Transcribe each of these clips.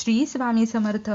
श्री स्वामी समर्थ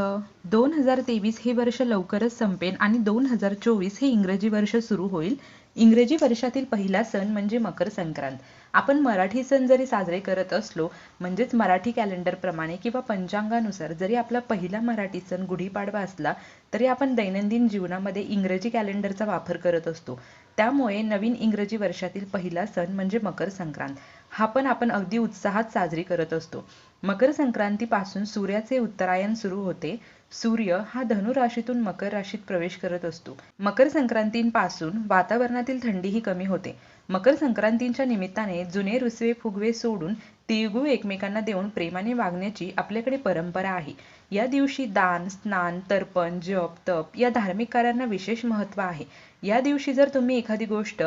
दोन हजार तेवीस हे वर्ष लवकरच संपेल आणि दोन हजार चोवीस हे इंग्रजी वर्ष सुरू होईल. इंग्रजी वर्षातील पहिला सण म्हणजे मकर संक्रांत. आपण मराठी सण जरी साजरे करत असलो म्हणजेच मराठी कॅलेंडरप्रमाणे किंवा पंचांगानुसार जरी आपला पहिला मराठी सण गुढीपाडवा असला तरी आपण दैनंदिन जीवनामध्ये इंग्रजी कॅलेंडरचा वापर करत असतो. त्यामुळे नवीन इंग्रजी वर्षातील पहिला सण म्हणजे मकर संक्रांत. हा पण आपण अगदी उत्साहात साजरी करत असतो. मकर संक्रांतीपासून सूर्याचे उत्तरायण सुरू होते. सूर्य हा धनु राशीतून मकर राशीत प्रवेश करत असतो. मकर संक्रांतीपासून वातावरणातील थंडीही कमी होते. मकर संक्रांतीच्या निमित्ताने जुने रुसवे फुगवे सोडून तिळगुळ एकमेकांना देऊन प्रेमाने वागण्याची आपल्याकडे परंपरा आहे. या दिवशी दान स्नान तर्पण जप तप या धार्मिक कार्यांना विशेष महत्त्व आहे. या दिवशी जर तुम्ही एखादी गोष्ट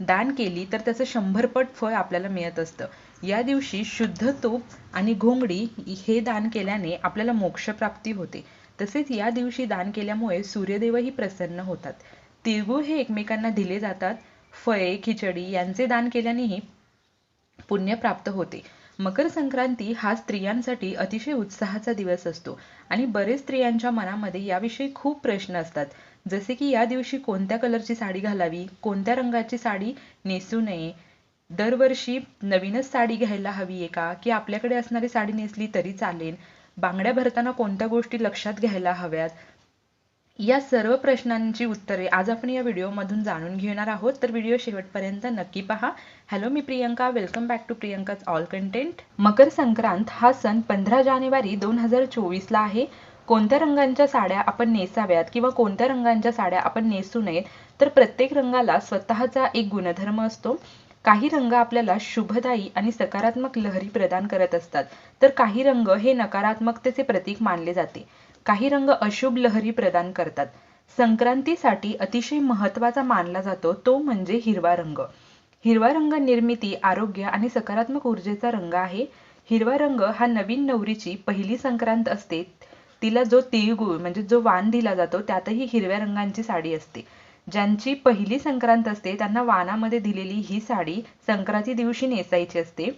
दान केली तर त्याचं शंभरपट फळ आपल्याला मिळत असतं. या दिवशी शुद्ध तूप आणि घोंगडी हे दान केल्याने आपल्याला मोक्षप्राप्ती होते. तसेच या दिवशी दान केल्यामुळे सूर्यदेवही प्रसन्न होतात. तिळगुळ हे एकमेकांना दिले जातात. फळे खिचडी यांचे दान केल्यानेही पुण्य प्राप्त होते. मकर संक्रांती हा स्त्रियांसाठी अतिशय उत्साहाचा दिवस असतो आणि बरेच स्त्रियांच्या मनामध्ये याविषयी खूप प्रश्न असतात. जसे की या दिवशी कोणत्या कलरची साडी घालावी कोणत्या रंगाची साडी नेसू नये दरवर्षी नवीनच साडी घ्यायला हवी आहे का की आपल्याकडे असणारी साडी नेसली तरी चालेल बांगड्या भरताना कोणत्या गोष्टी लक्षात घ्यायला हव्यात? या सर्व प्रश्नांची उत्तरे आज आपण या व्हिडिओमधून जाणून घेणार आहोत. तर व्हिडिओ शेवटपर्यंत नक्की पहा. हॅलो मी प्रियंका. वेलकम बॅक टू प्रियंकाच ऑल कंटेंट मकर संक्रांत हा सण पंधरा जानेवारी दोन हजार चोवीसला आहे. कोणत्या रंगांच्या साड्या आपण नेसाव्यात किंवा कोणत्या रंगांच्या साड्या आपण नेसू नयेत तर प्रत्येक रंगाला स्वतःचा एक गुणधर्म असतो. काही रंग आपल्याला शुभदायी आणि सकारात्मक लहरी प्रदान करत असतात. तर काही रंग हे नकारात्मकतेचे प्रतीक मानले जाते. काही रंग अशुभ लहरी प्रदान करतात. संक्रांतीसाठी अतिशय महत्त्वाचा मानला जातो तो म्हणजे हिरवा रंग. हिरवा रंग निर्मिती आरोग्य आणि सकारात्मक ऊर्जेचा रंग आहे. हिरवा रंग हा नवीन नवरीची पहिली संक्रांत असते. तिला जो तिळगुळ म्हणजे जो वाण दिला जातो त्यातही हिरव्या रंगांची साडी असते. ज्यांची पहिली संक्रांत असते त्यांना वाणामध्ये दिलेली ही साडी संक्रांती दिवशी नेसायची असते.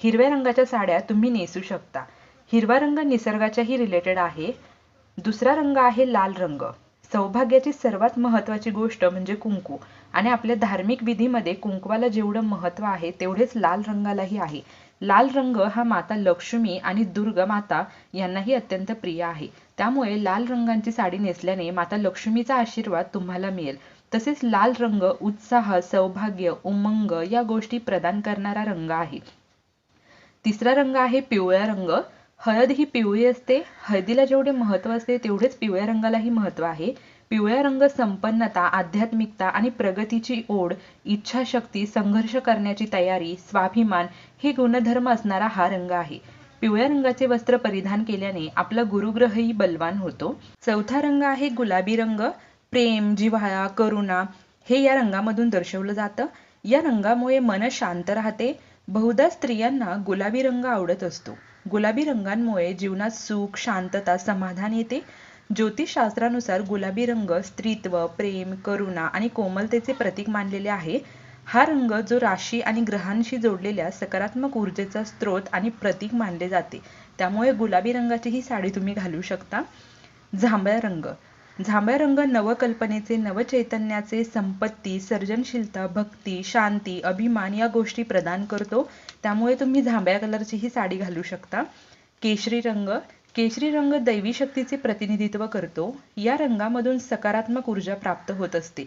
हिरव्या रंगाच्या साड्या तुम्ही नेसू शकता. हिरवा रंग निसर्गाच्याही रिलेटेड आहे. दुसरा रंग आहे लाल रंग. सौभाग्याची सर्वात महत्वाची गोष्ट म्हणजे कुंकू. आणि आपल्या धार्मिक विधीमध्ये कुंकवाला जेवढं महत्त्व आहे तेवढेच लाल रंगालाही आहे. लाल रंग हा माता लक्ष्मी आणि दुर्गा माता यांनाही अत्यंत प्रिय आहे. त्यामुळे लाल रंगांची साडी नेसल्याने माता लक्ष्मीचा आशीर्वाद तुम्हाला मिळेल. तसेच लाल रंग उत्साह सौभाग्य उमंग या गोष्टी प्रदान करणारा रंग आहे. तिसरा रंग आहे पिवळा रंग. हळद ही पिवळी असते. हळदीला जेवढे महत्त्व असते तेवढेच पिवळ्या रंगालाही महत्त्व आहे. पिवळ्या रंग संपन्नता आध्यात्मिकता आणि प्रगतीची ओढ इच्छाशक्ती संघर्ष करण्याची तयारी स्वाभिमान हे गुणधर्म असणारा हा रंग आहे. पिवळ्या रंगाचे वस्त्र परिधान केल्याने आपला गुरुग्रहही बलवान होतो. चौथा रंग आहे गुलाबी रंग. प्रेम जिव्हाळा करुणा हे या रंगामधून दर्शवलं जातं. या रंगामुळे मन शांत राहते. बहुधा स्त्रियांना गुलाबी रंग आवडत असतो. गुलाबी रंगांमुळे जीवनात सुख शांतता समाधान येते. ज्योतिषशास्त्रानुसार गुलाबी रंग स्त्रीत्व प्रेम करुणा आणि कोमलतेचे प्रतीक मानलेले आहे. हा रंग जो राशी आणि ग्रहांशी जोडलेल्या सकारात्मक ऊर्जेचा स्रोत आणि प्रतीक मानले जाते. त्यामुळे गुलाबी रंगाची ही साडी तुम्ही घालू शकता. जांभळा रंग. जांभळा रंग नवकल्पनेचे नवचैतन्याचे संपत्ती सर्जनशीलता भक्ती शांती अभिमान या गोष्टी प्रदान करतो. त्यामुळे तुम्ही जांभळ्या कलरची ही साडी घालू शकता. केशरी रंग. केशरी रंग दैवी शक्तीचे प्रतिनिधित्व करतो या रंगामधून सकारात्मक ऊर्जा प्राप्त होत असते.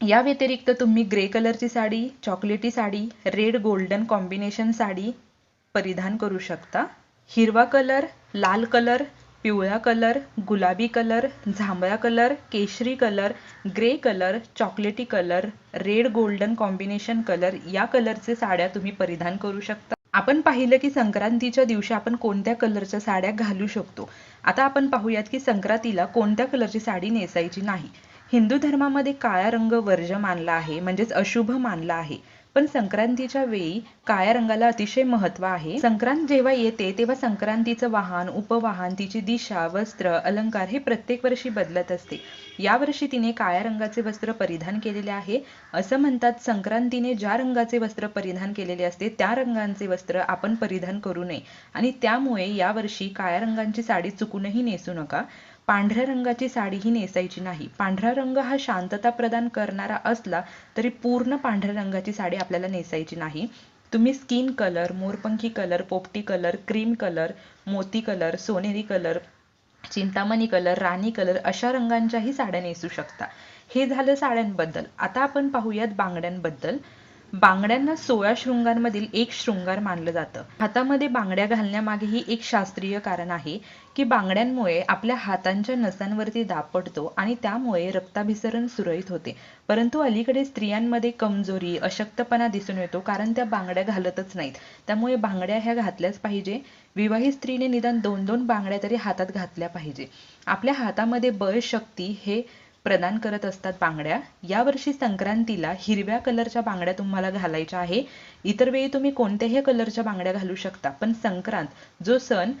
या व्यतिरिक्त तुम्ही ग्रे कलरची साडी चॉकलेटी sari red golden combination sari परिधान करू शकता. हिरवा कलर लाल कलर पिवळा कलर गुलाबी कलर जांभळा कलर केशरी कलर ग्रे कलर चॉकलेटी colour red golden combination colour या कलरचे साड्या तुम्ही परिधान करू शकता. आपण पाहिलं की संक्रांतीच्या दिवशी आपण कोणत्या कलरच्या साड्या घालू शकतो? आता आपण पाहूयात की संक्रांतीला कोणत्या कलरची साडी नेसायची नाही. हिंदू धर्मामध्ये काळा रंग वर्ज मानला आहे म्हणजेच अशुभ मानला आहे. पण संक्रांतीच्या वेळी काळ्या रंगाला अतिशय महत्त्व आहे. संक्रांत जेव्हा येते तेव्हा संक्रांतीचं वाहन उपवाहन तिची दिशा वस्त्र अलंकार हे प्रत्येक वर्षी बदलत असते. यावर्षी तिने काळ्या रंगाचे वस्त्र परिधान केलेले आहे. असं म्हणतात संक्रांतीने ज्या रंगाचे वस्त्र परिधान केलेले असते त्या रंगांचे वस्त्र आपण परिधान करू नये. आणि त्यामुळे यावर्षी काळ्या रंगांची साडी चुकूनही नेसू नका. पांढऱ्या रंगाची साडीही नेसायची नाही. पांढरा रंग हा शांतता प्रदान करणारा असला तरी पूर्ण पांढऱ्या रंगाची साडी आपल्याला नेसायची नाही. तुम्ही स्किन कलर मोरपंखी कलर पोपटी कलर क्रीम कलर मोती कलर सोनेरी कलर चिंतामणी कलर राणी कलर अशा रंगांच्याही साड्या नेसू शकता. हे झालं साड्यांबद्दल. आता आपण पाहूयात बांगड्यांबद्दल. बांगड्यांना सोळा शृंगांमधील एक शृंगार मानलं जातं. हातामध्ये बांगड्या घालण्यामागेही एक शास्त्रीय कारण आहे की बांगड्यांमुळे आपल्या हातांच्या नसांवरती दाब पडतो आणि त्यामुळे रक्ताभिसरण सुरळीत होते. परंतु अलीकडे स्त्रियांमध्ये कमजोरी अशक्तपणा दिसून येतो कारण त्या बांगड्या घालतच नाहीत. त्यामुळे बांगड्या ह्या घातल्याच पाहिजे. विवाहित स्त्रीने निदान दोन दोन बांगड्या तरी हातात घातल्या पाहिजे. आपल्या हातामध्ये बळ शक्ती हे प्रदान करत असतात बांगड्या. यावर्षी संक्रांतीला हिरव्या कलरच्या बांगड्या तुम्हाला घालायच्या आहे. इतर वेळी तुम्ही कोणत्याही कलरच्या बांगड्या घालू शकता. पण संक्रांत जो सण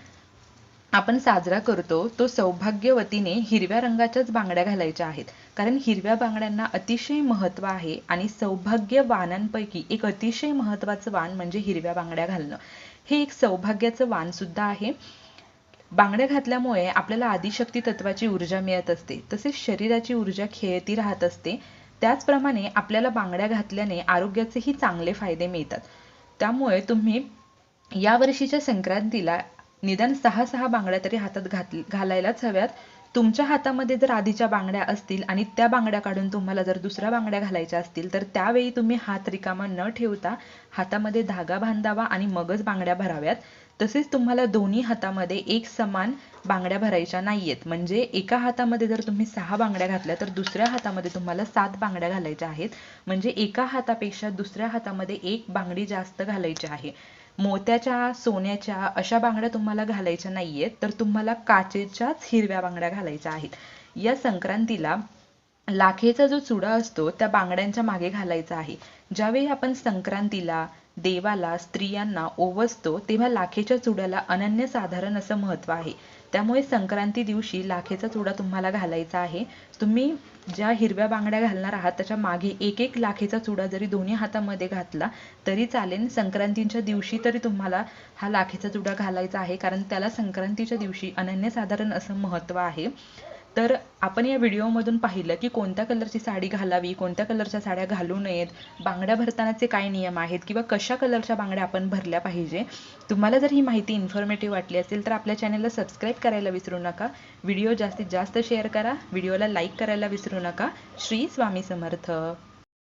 आपण साजरा करतो तो सौभाग्यवतीने हिरव्या रंगाच्याच बांगड्या घालायच्या आहेत. कारण हिरव्या बांगड्यांना अतिशय महत्त्व आहे आणि सौभाग्य वाणांपैकी एक अतिशय महत्त्वाचं वाण म्हणजे हिरव्या बांगड्या घालणं. हे एक सौभाग्याचं वाण सुद्धा आहे. बांगड्या घातल्यामुळे आपल्याला आदिशक्ती तत्वाची ऊर्जा मिळत असते. तसेच शरीराची ऊर्जा खेळती राहत असते. त्याचप्रमाणे आपल्याला बांगड्या घातल्याने आरोग्याचेही चांगले फायदे मिळतात. त्यामुळे तुम्ही या वर्षीच्या संक्रांतीला निदान सहा सहा बांगड्या तरी हातात घात घालायलाच हव्यात. तुमच्या हातामध्ये जर आधीच्या बांगड्या असतील आणि त्या बांगड्या काढून तुम्हाला जर दुसऱ्या बांगड्या घालायच्या असतील तर त्यावेळी तुम्ही हात रिकामा न ठेवता हातामध्ये धागा बांधावा आणि मगच बांगड्या भराव्यात. तसेच तुम्हाला दोन्ही हातामध्ये एक समान बांगड्या भरायच्या नाहीयेत. म्हणजे एका हातामध्ये जर तुम्ही सहा बांगड्या घातल्या तर दुसऱ्या हातामध्ये तुम्हाला सात बांगड्या घालायच्या आहेत. म्हणजे एका हातापेक्षा दुसऱ्या हातामध्ये एक बांगडी जास्त घालायची आहे. मोत्याच्या सोन्याच्या अशा बांगड्या तुम्हाला घालायच्या नाहीयेत तर तुम्हाला काचेच्याच हिरव्या बांगड्या घालायच्या आहेत. या संक्रांतीला लाखेचा जो चुडा असतो त्या बांगड्यांच्या मागे घालायचा आहे. ज्यावेळी आपण संक्रांतीला देवाला स्त्रियांना ओवसतो तेव्हा लाखेच्या चुड्याला अनन्यसाधारण असं महत्त्व आहे. त्यामुळे संक्रांती दिवशी लाखेचा चुडा तुम्हाला घालायचा आहे. तुम्ही ज्या हिरव्या बांगड्या घालणार आहात त्याच्यामागे एक एक लाखेचा चुडा जरी दोन्ही हातामध्ये घातला तरी चालेल. संक्रांतीच्या दिवशी तरी तुम्हाला हा लाखेचा चुडा घालायचा आहे कारण त्याला संक्रांतीच्या दिवशी अनन्यसाधारण असं महत्त्व आहे. तर आपण या व्हिडिओमधून पाहिलं की कोणत्या कलरची साडी घालावी कोणत्या कलरच्या साड्या घालू नयेत बांगड्या भरतानाचे काय नियम आहेत किंवा कशा कलरच्या बांगड्या आपण भरल्या पाहिजे तुम्हाला जर ही माहिती इन्फॉर्मेटिव्ह वाटली असेल तर आपल्या चॅनलला सबस्क्राईब करायला विसरू नका. व्हिडिओ जास्तीत जास्त शेअर करा. व्हिडिओला लाईक करायला विसरू नका. श्री स्वामी समर्थ.